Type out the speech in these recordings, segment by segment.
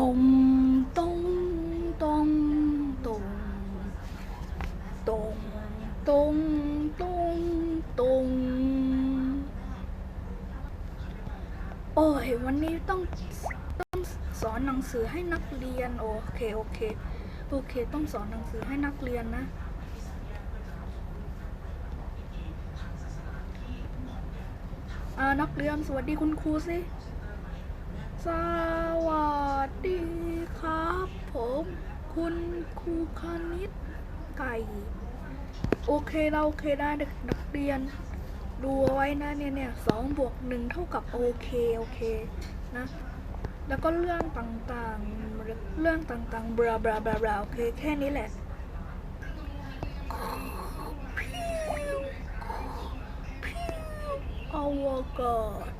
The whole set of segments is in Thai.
ตรงตรงตรงตรงตรงตรงตรงตรงโอ้ยวันนี้ต้องต้องสอนหนังสือให้นักเรียน โอเคโอเคโอเค ต้องสอนหนังสือให้นักเรียนนะอ่านักเรียนสวัสดีคุณครูสิสวั ดีครับ ผมคุณครูคณิตไก่ โอเคเราโอเคได้เด็กนักเรียน ดูเอาไว้นะเนี่ยเนี่ยสองบวกหนึ่งเท่ากับโอเคโอเคนะ แล้วก็เรื่องต่างๆ เรื่องต่างๆ บลาบลาบลาบลาโอเคแค่นี้แหละอวกาศ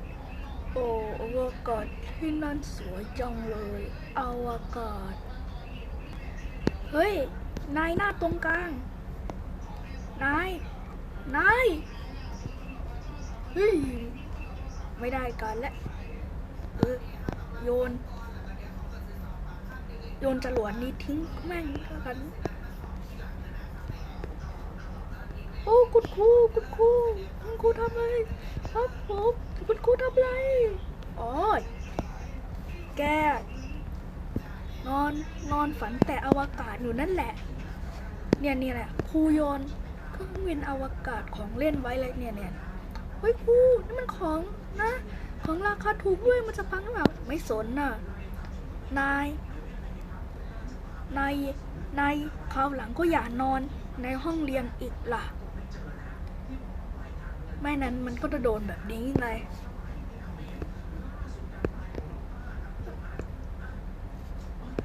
โอ้อวกาศที่นั่นสวยจังเลยอวกาศ เฮ้ย นายหน้าตรงกลาง นาย นาย เฮ้ย ไม่ได้การแล้วเออโยน โยนจรวดนี้ทิ้งแม่งแล้วกัน โอ้ คุณครู คุณครู คุณครูทำอะไรครับผมคุณครูทำอะไรอ๋อแกนอนนอนฝันแต่อวกาศอยู่นั่นแหละ เนี่ยเนี่ยแหละครูโยนเครื่องบินอวกาศของเล่นไว้เลยเนี่ยเนี่ยเฮ้ยครูนี่มันของนะ ของราคาถูกด้วยมันจะพังหรือเปล่าไม่สนน่ะนายนายนายคราวหลังก็อย่านอนในห้องเรียนอีกล่ะ ไม่นั้นมันก็จะโดนแบบนี้ไง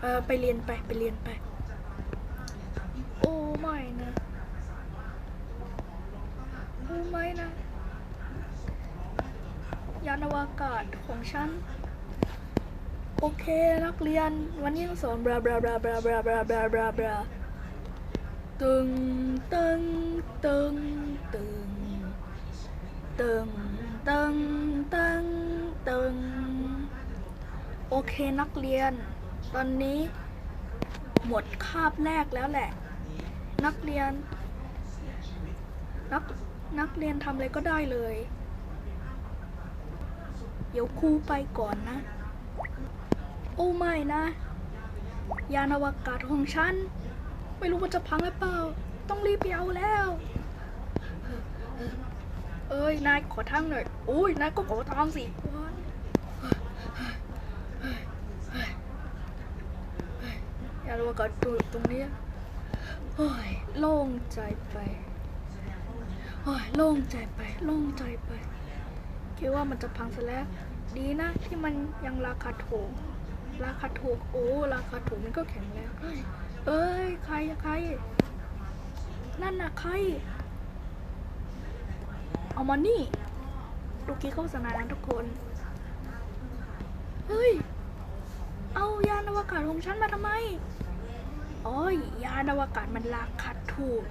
เออไปเรียนไปไปเรียนไป โอ้ไม่นะโอ้ไม่นะ ยานอวกาศของฉัน โอเคนักเรียนวันนี้ต้องสอนบลาบลาบลาบลาบลาบลาบลาบลาบลาตึงตึงตึงตึง ตึงตึงตึงตึงโอเคนักเรียน ตอนนี้ หมดคาบแรกแล้วแหละ นักเรียน นักนักเรียนทำอะไรก็ได้เลย เดี๋ยวครูไปก่อนนะ โอ้ไม่นะ ยานอวกาศของฉัน ไม่รู้ว่าจะพังหรือเปล่า ต้องรีบไปเอาแล้ว อ้ย นายขอทางหน่อยโอ้ย นายก็ขอทางสิวันยานอวกาศตัวตรงนี้โอ้ย โล่งใจไปโอ้ย โล่งใจไป โล่งใจไป คิดว่ามันจะพังซะแล้ว ดีนะที่มันยังราคาถูก ราคาถูก โอ้ ราคาถูกมันก็แข็งแรงเอ้ยเอ้ย ใครใคร นั่นน่ะใคร เอามานี่ดูกี้โฆษณานทุกคน เฮ้ย เอายานอวกาศของฉันมาทำไมโอ้ยยานอวกาศมันราคาถูก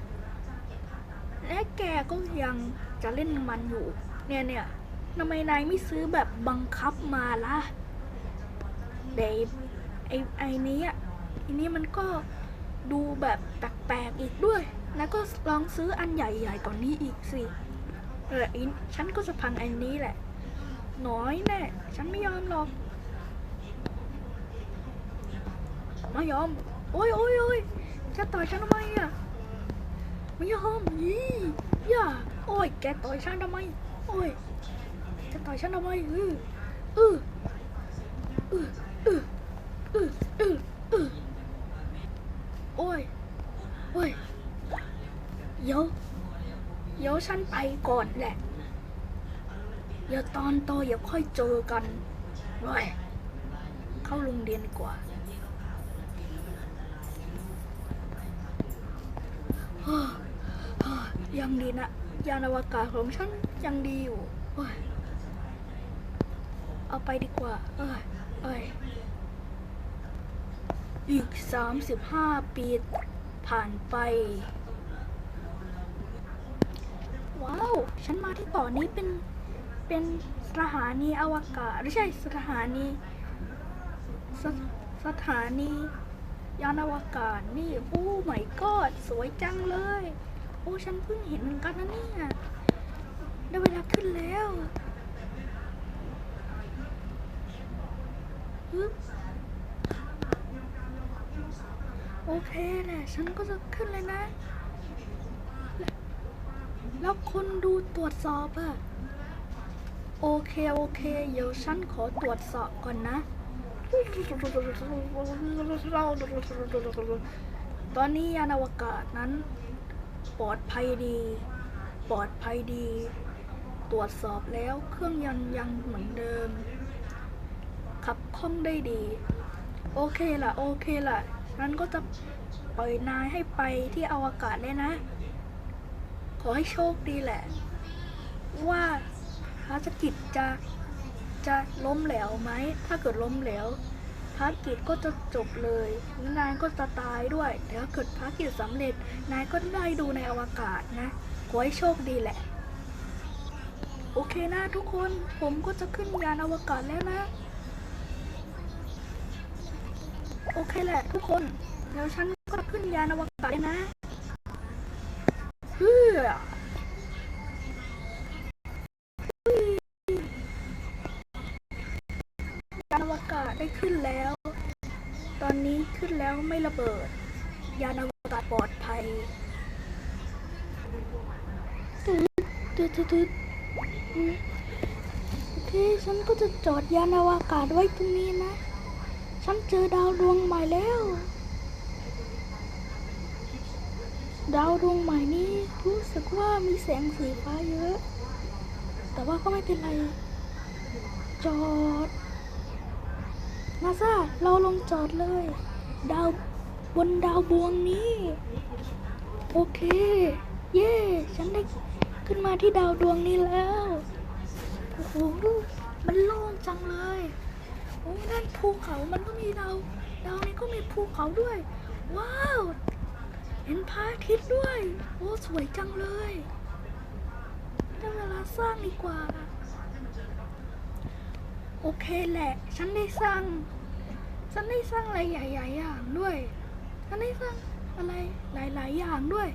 และแกก็ยังจะเล่นมันอยู่ เนี่ยเนี่ยทำไมนายไม่ซื้อแบบบังคับมาล่ะเดฟไอไอนี้อะอันนี้มันก็ดูแบบแปลกๆอีกด้วย แล้วก็ลองซื้ออันใหญ่ๆกว่านี้อีกสิ เอออินฉันก็จะพังอันนี้แหละ น้อยแน่ฉันไม่ยอมหรอกไม่ยอม โอ้ยโอ้ยโอ้ยจะต่อยฉันทำไมอะไม่ยอมยี่ย่าโอ้ยแกต่อยฉันทำไม โอ้ยจะต่อยฉันทำไมเออเออเออเออเออเออเออโอ้ยโอ้ยเดี๋ยว เดี๋ยวฉันไปก่อนแหละ เดี๋ยวตอนโตเดี๋ยวค่อยเจอกันเว้ยเข้าโรงเรียนดีกว่าฮ่าฮ่ายังดีนะ ยานอวกาศของฉันยังดีอยู่เฮ้ยเอาไปดีกว่า เอ้ยเอ้ยอีกสามสิบห้าปีผ่านไป ว้าว ฉันมาที่ต่อนี้เป็นเป็นสถานีอวกาศไม่ใช่สถานีสสถานียานอวกาศนี่โอ้ไม่กอดสวยจังเลย โอ้ฉันเพิ่งเห็นเหมือนกันนะเนี่ยได้เวลาขึ้นแล้วโอเคแหละฉันก็จะขึ้นเลยนะ แล้วคนดูตรวจสอบอะโอเค โอเค เดี๋ยวฉันขอตรวจสอบก่อนนะ ตอนนี้ยานอวกาศนั้น ปลอดภัยดี ปลอดภัยดี ตรวจสอบแล้วเครื่องยนต์ยังเหมือนเดิม ขับคล่องได้ดี โอเคล่ะ โอเคล่ะฉันก็จะปล่อยนายให้ไปที่อวกาศเลยนะ อให้โชคดีแหละ ว่าภารกิจจะจะล้มเหลวไหม ถ้าเกิดล้มเหลวภารกิจก็จะจบเลยนายก็จะตายด้วยแต่ถ้าเกิดภารกิจสำเร็จ นายก็ได้ดูในอวกาศนะ ขอให้โชคดีแหละ โอเคนะทุกคน ผมก็จะขึ้นยานอวกาศแล้วนะ โอเคแหละทุกคนเดี๋ยวฉันก็ขึ้นยานอวกาศเลยนะ ยานอวกาศได้ขึ้นแล้ว ตอนนี้ขึ้นแล้วไม่ระเบิด ยานอวกาศปลอดภัยตืดตืดตืดตืดโอเคฉันก็จะจอดยานอวกาศไว้ตรงนี้นะ ฉันเจอดาวดวงใหม่แล้ว ดาวดวงใหม่นี้รู้สึกว่ามีแสงสีฟ้าเยอะ แต่ว่าก็ไม่เป็นไร จอดนาซาเราลงจอดเลย ดาวบนดาวดวงนี้ โอเค เย่ฉันได้ขึ้นมาที่ดาวดวงนี้แล้ว โอ้โห มันโล่งจังเลย โอ้นั่นภูเขา มันก็มีดาว ดาวนี้ก็มีภูเขาด้วย ว้าว เห็นพระอาทิตย์ด้วย โอ้สวยจังเลยได้เวลาสร้างดีกว่า โอเคแหละ ฉันได้สร้าง ฉันได้สร้างอะไรใหญ่ๆอย่างด้วย ฉันได้สร้างอะไรหลาย ๆ อย่างด้วย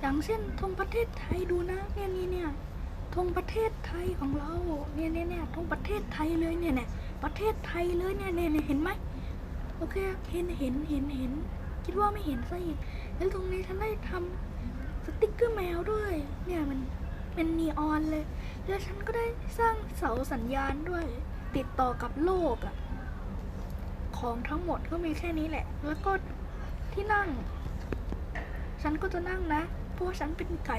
อย่างเช่นธงประเทศไทยดูนะเนี่ยนี่เนี่ยธงประเทศไทยของเรา เนี่ยเนี่ยเนี่ยธงประเทศไทยเลยเนี่ยเนี่ยประเทศไทยเลยเนี่ยเนี่ยเห็นไหมโอเคเห็นเห็นเห็นเห็น คิดว่าไม่เห็นซะอีก แล้วตรงนี้ฉันได้ทำสติกเกอร์แมวด้วย เนี่ยมันเป็นนีออนเลย แล้วฉันก็ได้สร้างเสาสัญญาณด้วย ติดต่อกับโลกอะของทั้งหมดก็มีแค่นี้แหละ แล้วก็ที่นั่ง ฉันก็จะนั่งนะเพราะฉันเป็นไก่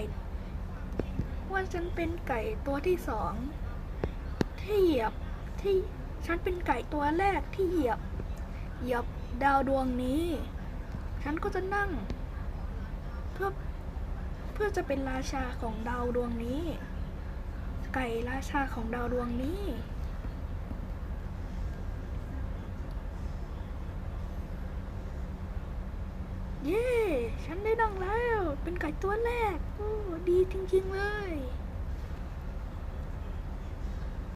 ว่าฉันเป็นไก่ตัวที่สองที่เหยียบที่ฉันเป็นไก่ตัวแรกที่เหยียบ เหยียบดาวดวงนี้ ฉันก็จะนั่ง พื่อเพื่อจะเป็นราชาของดาวดวงนี้ ไก่ราชาของดาวดวงนี้ เย้ ฉันได้นั่งแล้ว เป็นไก่ตัวแรก โอ้ ดีจริง ๆ เลย